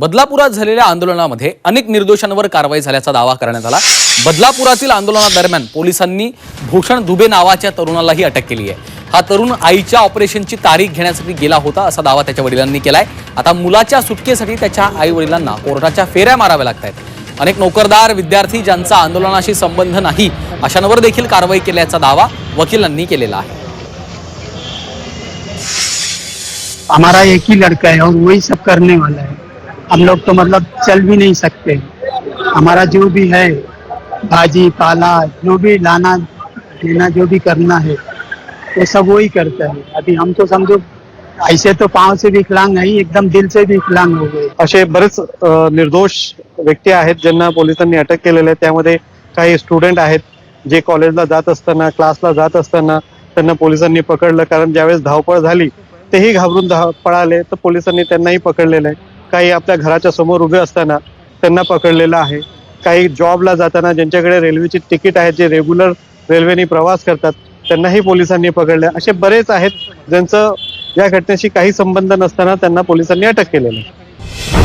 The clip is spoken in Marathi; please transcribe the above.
बदलापुरात झालेल्या आंदोलनामध्ये अनेक निर्दोषांवर कारवाई झाल्याचा दावा करण्यात आला. बदलापुरातील आंदोलनादरम्यान पोलिसांनी भूषण दुबे नावाच्या तरुणालाही अटक केली आहे. हा तरुण आईच्या ऑपरेशनची तारीख घेण्यासाठी गेला होता असा दावा त्याच्या वडिलांनी केलाय. आता मुलाच्या सुटकेसाठी त्याच्या आई वडिलांना कोर्टाच्या फेऱ्या माराव्या लागत आहेत अनेक नोकरदार विद्यार्थी ज्यांचा आंदोलनाशी संबंध नाही अशांवर देखील कारवाई केल्याचा दावा वकिलांनी केलेला आहे. हमारा एक ही लड़का है और वही सब करने वाला है। हम लोग तो मतलब चल भी नहीं सकते। हमारा जो भी है भाजी पाला जो भी लाना देना जो भी करना है वो सब वही करता है। अभी हम तो समझो ऐसे तो पाव से विकलांग नहीं एकदम दिल से विकलांग हो गए। असे बरेच निर्दोष व्यक्ती आहेत ज्यांना पोलिसांनी अटक केलेले आहे. त्यामध्ये काही स्टुडंट आहेत जे कॉलेजला जात असताना क्लासला जात असताना त्यांना पोलिसांनी पकडलं. कारण ज्यावेळेस धावपळ झाली तेही घाबरून धाव पळाले तर पोलिसांनी त्यांनाही पकडलेलं आहे. काही आपल्या घराच्या समोर उभे असताना त्यांना पकडलेलं आहे. काही जॉबला जाताना ज्यांच्याकडे रेल्वेची तिकीट आहेत जे रेग्युलर रेल्वेने प्रवास करतात त्यांनाही पोलिसांनी पकडले. असे बरेच आहेत ज्यांचं या घटनेशी काही संबंध नसताना त्यांना पोलिसांनी अटक केलेलं आहे.